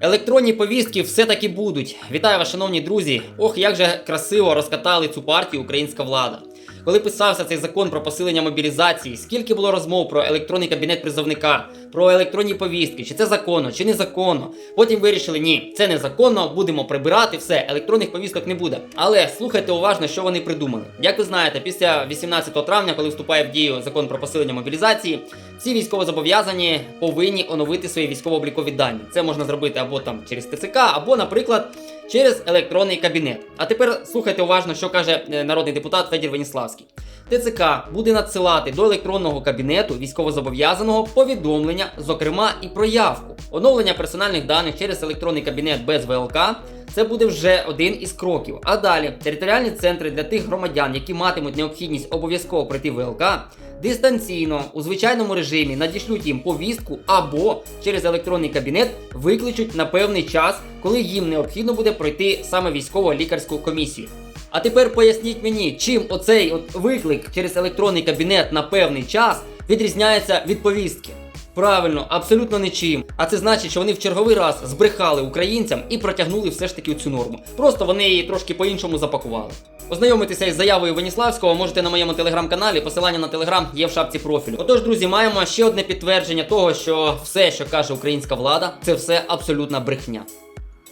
Електронні повістки все-таки будуть. Вітаю вас, шановні друзі. Ох, як же красиво розкатали цю партію українська влада. Коли писався цей закон про посилення мобілізації, скільки було розмов про електронний кабінет призовника, про електронні повістки, чи це законно, чи незаконно. Потім вирішили, ні, це незаконно, будемо прибирати, все, електронних повісток не буде. Але слухайте уважно, що вони придумали. Як ви знаєте, після 18 травня, коли вступає в дію закон про посилення мобілізації, всі військовозобов'язані повинні оновити свої військово-облікові дані. Це можна зробити або там через ТЦК, або, наприклад, через електронний кабінет. А тепер слухайте уважно, що каже е, народний депутат Федір Веніславський. ТЦК буде надсилати до електронного кабінету військовозобов'язаного повідомлення, зокрема і про явку. Оновлення персональних даних через електронний кабінет без ВЛК. Це буде вже один із кроків. А далі територіальні центри для тих громадян, які матимуть необхідність обов'язково пройти ВЛК, дистанційно у звичайному режимі надішлють їм повістку або через електронний кабінет викличуть на певний час, коли їм необхідно буде пройти саме військово-лікарську комісію. А тепер поясніть мені, чим оцей от виклик через електронний кабінет на певний час відрізняється від повістки. Правильно, абсолютно нічим. А це значить, що вони в черговий раз збрехали українцям і протягнули все ж таки цю норму. Просто вони її трошки по-іншому запакували. Ознайомитися із заявою Веніславського можете на моєму телеграм-каналі. Посилання на телеграм є в шапці профілю. Отож, друзі, маємо ще одне підтвердження того, що все, що каже українська влада, це все абсолютна брехня.